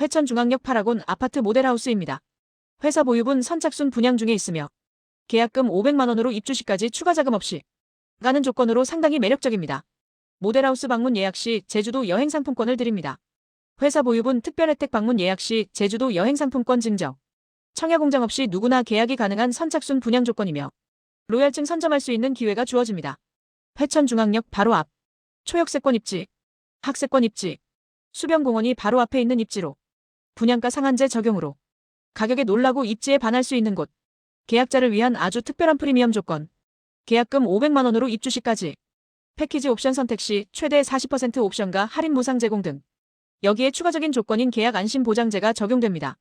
회천중앙역 파라곤 아파트 모델하우스입니다. 회사 보유분 선착순 분양 중에 있으며 계약금 500만 원으로 입주 시까지 추가 자금 없이 가는 조건으로 상당히 매력적입니다. 모델하우스 방문 예약 시 제주도 여행 상품권을 드립니다. 회사 보유분 특별 혜택 방문 예약 시 제주도 여행 상품권 증정. 청약 공장 없이 누구나 계약이 가능한 선착순 분양 조건이며 로얄증 선점할 수 있는 기회가 주어집니다. 회천중앙역 바로 앞. 초역세권 입지. 학세권 입지. 수변공원이 바로 앞에 있는 입지로. 분양가 상한제 적용으로. 가격에 놀라고 입지에 반할 수 있는 곳. 계약자를 위한 아주 특별한 프리미엄 조건. 계약금 500만 원으로 입주 시까지. 패키지 옵션 선택 시 최대 40% 옵션과 할인 무상 제공 등. 여기에 추가적인 조건인 계약 안심 보장제가 적용됩니다.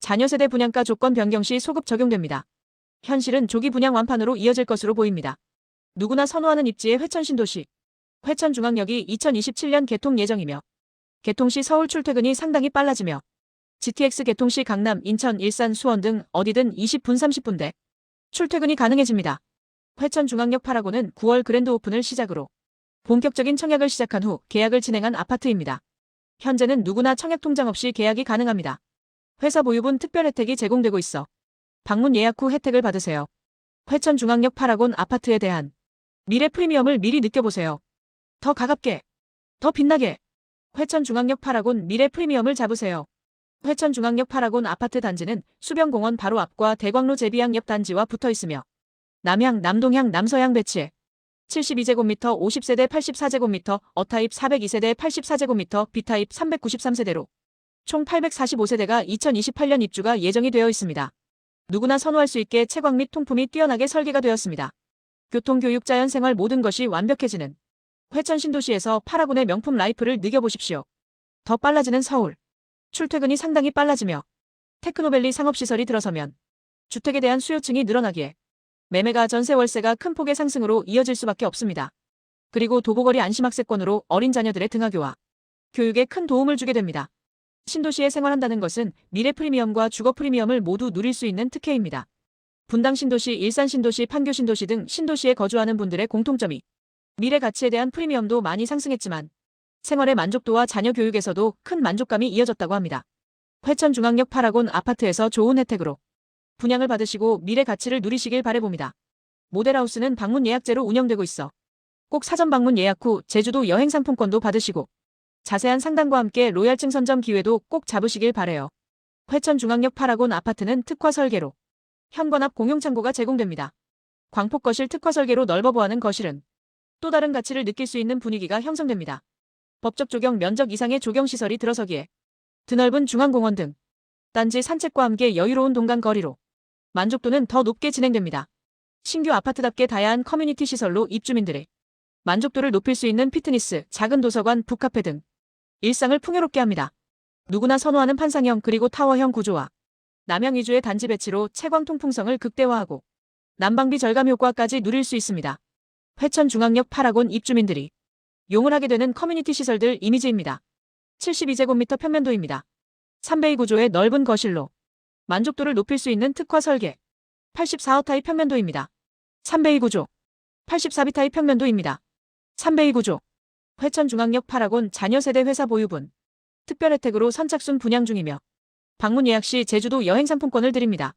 자녀 세대 분양가 조건 변경 시 소급 적용됩니다. 현실은 조기 분양 완판으로 이어질 것으로 보입니다. 누구나 선호하는 입지의 회천 신도시. 회천 중앙역이 2027년 개통 예정이며 개통 시 서울 출퇴근이 상당히 빨라지며 GTX 개통 시 강남, 인천, 일산, 수원 등 어디든 20분 30분대 출퇴근이 가능해집니다. 회천중앙역 파라고는 9월 그랜드 오픈을 시작으로 본격적인 청약을 시작한 후 계약을 진행한 아파트입니다. 현재는 누구나 청약 통장 없이 계약이 가능합니다. 회사 보유분 특별 혜택이 제공되고 있어 방문 예약 후 혜택을 받으세요. 회천중앙역 파라곤 아파트에 대한 미래 프리미엄을 미리 느껴보세요. 더 가깝게, 더 빛나게. 회천중앙역 파라곤 미래 프리미엄을 잡으세요. 회천중앙역 파라곤 아파트 단지는 수변공원 바로 앞과 대광로 제비양 옆 단지와 붙어 있으며 남향, 남동향, 남서향 배치해 72제곱미터 50세대 84제곱미터, 어타입 402세대 84제곱미터, B타입 393세대로 총 845세대가 2028년 입주가 예정이 되어 있습니다. 누구나 선호할 수 있게 채광 및 통풍이 뛰어나게 설계가 되었습니다. 교통, 교육, 자연, 생활 모든 것이 완벽해지는 회천 신도시에서 파라곤의 명품 라이프를 느껴보십시오. 더 빨라지는 서울. 출퇴근이 상당히 빨라지며 테크노밸리 상업시설이 들어서면 주택에 대한 수요층이 늘어나기에 매매가 전세 월세가 큰 폭의 상승으로 이어질 수밖에 없습니다. 그리고 도보거리 안심학세권으로 어린 자녀들의 등하교와 교육에 큰 도움을 주게 됩니다. 신도시에 생활한다는 것은 미래 프리미엄과 주거 프리미엄을 모두 누릴 수 있는 특혜입니다. 분당 신도시, 일산 신도시, 판교 신도시 등 신도시에 거주하는 분들의 공통점이 미래 가치에 대한 프리미엄도 많이 상승했지만 생활의 만족도와 자녀 교육에서도 큰 만족감이 이어졌다고 합니다. 회천중앙역 파라곤 아파트에서 좋은 혜택으로 분양을 받으시고 미래 가치를 누리시길 바래봅니다. 모델하우스는 방문 예약제로 운영되고 있어 꼭 사전 방문 예약 후 제주도 여행 상품권도 받으시고 자세한 상담과 함께 로얄증 선점 기회도 꼭 잡으시길 바래요. 회천중앙역 파라곤 아파트는 특화 설계로 현관 앞 공용 창고가 제공됩니다. 광폭 거실 특화 설계로 넓어 보하는 거실은 또 다른 가치를 느낄 수 있는 분위기가 형성됩니다. 법적 조경 면적 이상의 조경 시설이 들어서기에 드넓은 중앙공원 등 단지 산책과 함께 여유로운 동간 거리로 만족도는 더 높게 진행됩니다. 신규 아파트답게 다양한 커뮤니티 시설로 입주민들의 만족도를 높일 수 있는 피트니스, 작은 도서관, 북카페 등 일상을 풍요롭게 합니다. 누구나 선호하는 판상형 그리고 타워형 구조와 남양 위주의 단지 배치로 채광 통풍성을 극대화하고 난방비 절감 효과까지 누릴 수 있습니다. 회천 중앙역 파라곤 입주민들이 용을 하게 되는 커뮤니티 시설들 이미지입니다. 72제곱미터 평면도입니다. 3베이 구조의 넓은 거실로 만족도를 높일 수 있는 특화 설계 84호 타입 평면도입니다. 3베이 구조 84비 타입 평면도입니다. 3베이 구조 회천중앙역 파라곤 자녀세대 회사 보유분 특별 혜택으로 선착순 분양 중이며 방문 예약 시 제주도 여행 상품권을 드립니다.